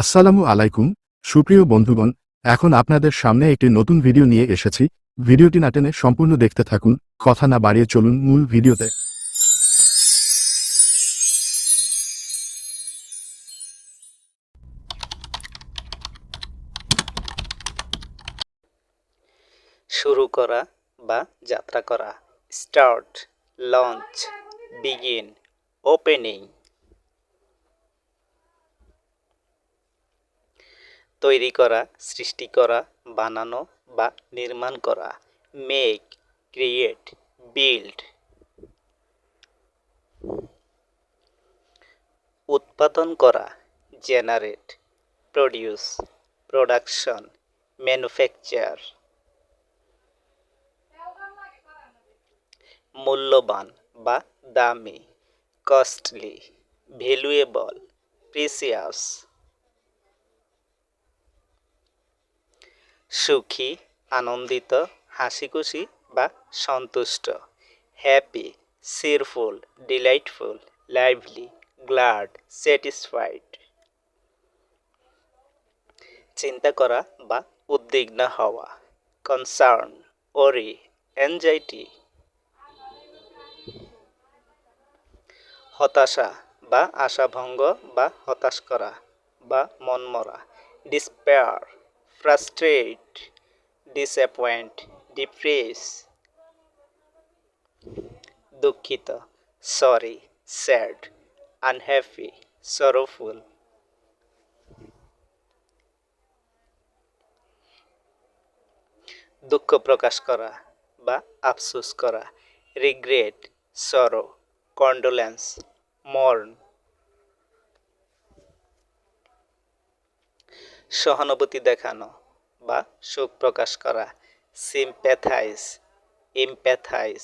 আসসালামু আলাইকুম, সুপ্রিয় বন্ধুগণ, এখন আপনাদের সামনে একটি নতুন ভিডিও নিয়ে এসেছি। ভিডিওটি না টেনে সম্পূর্ণ দেখতে থাকুন, কথা না বাড়িয়ে চলুন মূল ভিডিওতে। শুরু করা বা যাত্রা করা, স্টার্ট, লঞ্চ, বিগিন, ওপেনিং। তৈরি করা, সৃষ্টি করা, বানানো বা নির্মাণ করা। মেক ক্রিয়েট বিল্ড উৎপাদন করা জেনারেট প্রডিউস প্রোডাকশন ম্যানুফ্যাকচার মূল্যবান বা দামি কস্টলি ভ্যালুয়েবল প্রিসিয়াস সুখী, আনন্দিত, হাসিখুশি বা সন্তুষ্ট। Happy cheerful delightful lively glad satisfied চিন্তা করা বা উদ্বিগ্ন হওয়া। কনসার্ন ওরি অ্যাংজাইটি হতাশা বা আশাভঙ্গ বা হতাশ করা বা মনমরা। ডিসপেয়ার ফ্রাস্ট্রেট ডিসঅ্যাপয়েন্ট ডিপ্রেস দুঃখিত সরি স্যাড আনহ্যাপি সরোফুল দুঃখ প্রকাশ করা বা আফসোস করা রিগ্রেট সরো কন্ডোলেন্স মর্ন সহানুভূতি দেখানো বা শোক প্রকাশ করা। সিম্প্যাথাইজ ইমপ্যাথাইজ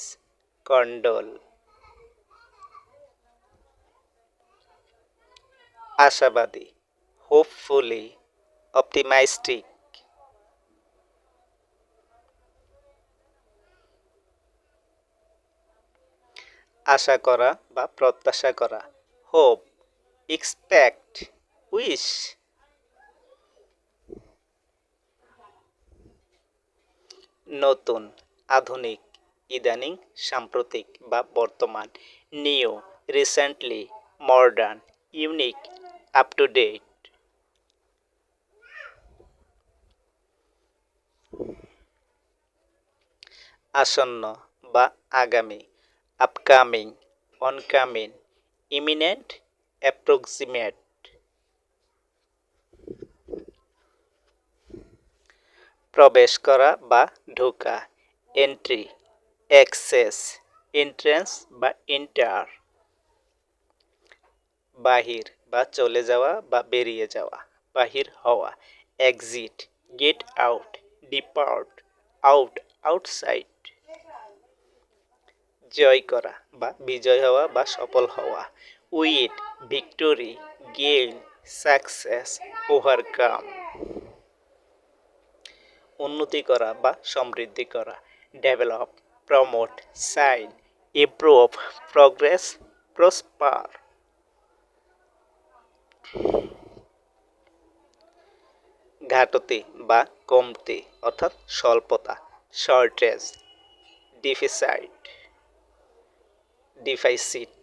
কন্ডোল আশাবাদী হোপফুলি অপটিমাইস্টিক আশা করা বা প্রত্যাশা করা। হোপ এক্সপেক্ট উইশ নতুন, আধুনিক, ইদানিং সাম্প্রতিক বা বর্তমান, new, recently, modern, unique up to date আসন্ন বা আগামী আপকামিং অনকামিং ইমিনেন্ট অ্যাপ্রক্সিমেট প্রবেশ করা বা ঢোকা। এন্ট্রি অ্যাক্সেস এন্ট্রেন্স বা ইন্টার বাহির বা চলে যাওয়া বা বেরিয়ে যাওয়া, বাহির হওয়া। Exit get out depart out outside জয় করা বা বিজয় হওয়া বা সফল হওয়া। Win victory gain success overcome উন্নতি করা বা সমৃদ্ধি করা। Develop promote shine improve progress prosper ঘাটতি বা কমতি অর্থাৎ স্বল্পতা শর্টেজ ডিফিসাইড ডিফাইসিট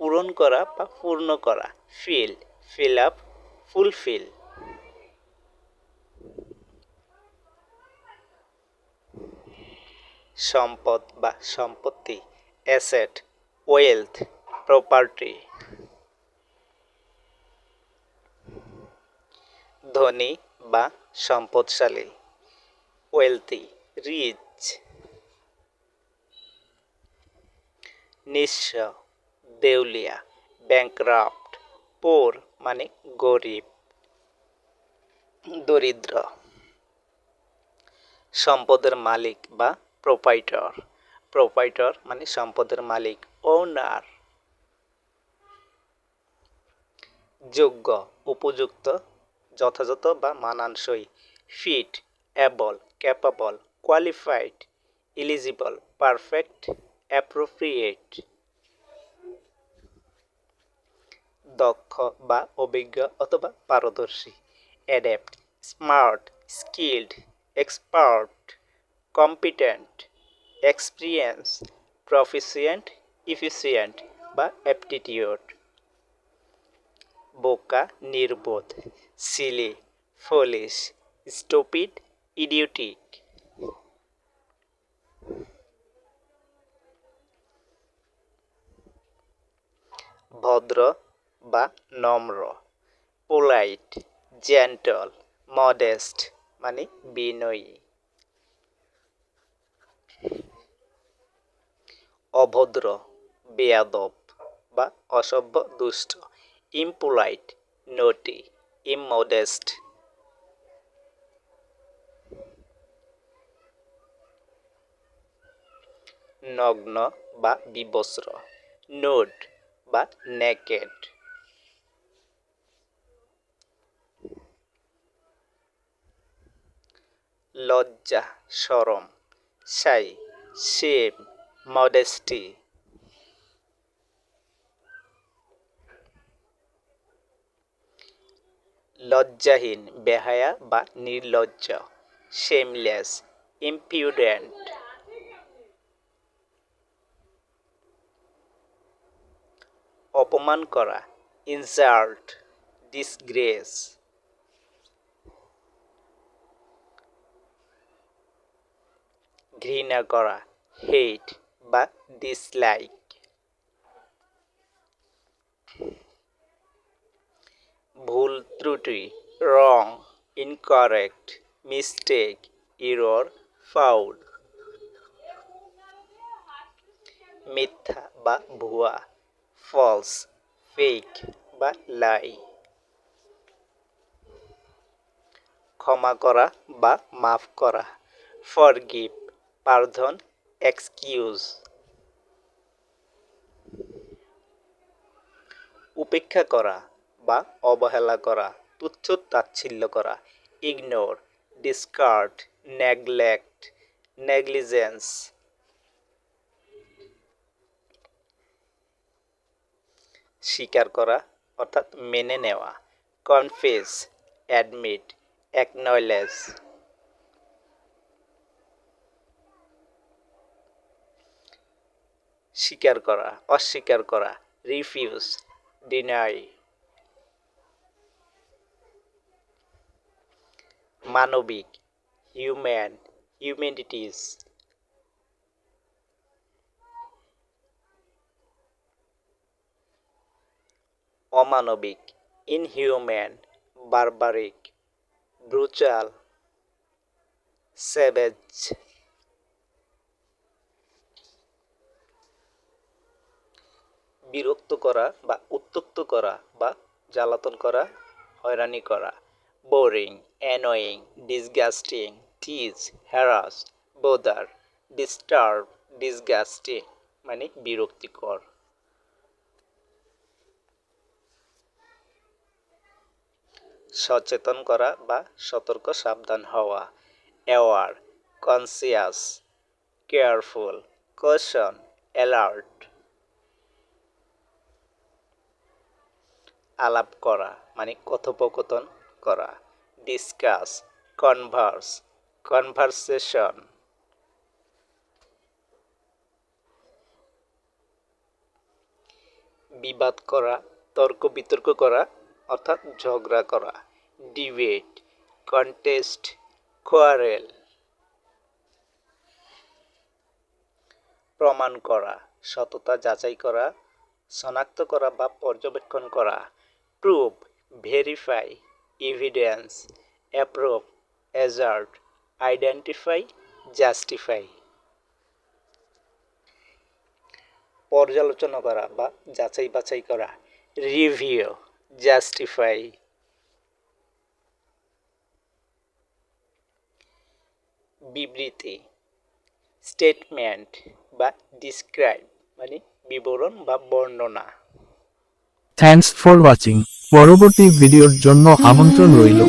পূরণ করা বা পূর্ণ করা ফিল ফিল আপ ফুলফিল সম্পদ বা সম্পত্তি অ্যাসেট ওয়েলথ প্রপার্টি ধনী বা সম্পদশালী ওয়েলথি রিচ নিঃস্ব, দেউলিয়া ব্যাংক্রাফট পোর মানে গরিব, দরিদ্র. সম্পদের মালিক বা প্রোপাইটর প্রোপাইটর মানে সম্পদের মালিক ওনার যোগ্য, উপযুক্ত, যথাযথ বা মানানসই fit able capable qualified eligible perfect appropriate দক্ষ বা অভিজ্ঞ অথবা পারদর্শী adept smart skilled expert competent experience proficient efficient বা অ্যাপটিটিউড বোকা, নির্বোধ সিলি ফলিশ স্টুপিড ইডিওটিক ভদ্র বা নম্র পোলাইট জেন্টল মডেস্ট মানে বিনয়ী। অভদ্র, বেয়াদব বা অসভ্য, দুষ্ট, ইম্পোলাইট, নটি, ইমমডেস্ট। নগ্ন বা বিবস্ত্র, নোড বা নেকেড। লজ্জা, সরম, সাই শেম মডেস্টি লজ্জাহীন বেহায়া বা নির্লজ্জ শেমলেস ইম্পিউডেন্ট অপমান করা ইনসাল্ট ডিসগ্রেস ঘৃণা করা হেট বা ডিসলাইক ভুল ত্রুটি wrong incorrect mistake error foul মিথ্যা বা ভুয়া ফলস ফেক বা লাই ক্ষমা করা বা মাফ করা ফরগিভ পার্ধন এক্সকিউজ। উপেক্ষা করা বা অবহেলা করা, তুচ্ছ তাচ্ছিল্য করা ইগনোর ডিসকার্ড নেগলেক্ট নেগলিজেন্স স্বীকার করা অর্থাৎ মেনে নেওয়া কনফেস অ্যাডমিট অ্যাকনলেজ স্বীকার করা অস্বীকার করা রিফিউজ ডিনাই মানবিক হিউম্যান হিউম্যানিটিস অমানবিক ইনহিউম্যান বারবারিক ব্রুচাল স্যাভেজ বিরক্ত করা বা উত্তক্ত করা বা জ্বালাতন করা, হয়রানি করা boring annoying disgusting tease harass bother disturb disgusting মানে বিরক্তিকর। সচেতন করা বা সতর্ক সাবধান হওয়া aware conscious careful caution alert আলাপ করা মানে কথোপকথন করা ডিসকাস কনভার্স কনভারসেশন বিবাদ করা, তর্ক বিতর্ক করা, অর্থাৎ ঝগড়া করা ডিবেট কন্টেস্ট কোয়ারেল প্রমাণ করা, সততা যাচাই করা, শনাক্ত করা বা পর্যবেক্ষণ করা prove verify evidence approve assert identify justify পর্যালোচনা করা বা যাচাই বাছাই করা রিভিউ জাস্টিফাই বিবৃতি স্টেটমেন্ট বা ডিসক্রাইব মানে বিবরণ বা বর্ণনা। থ্যাঙ্কস ফর ওয়াচিং পরবর্তী ভিডিওর জন্য আমন্ত্রণ রইল।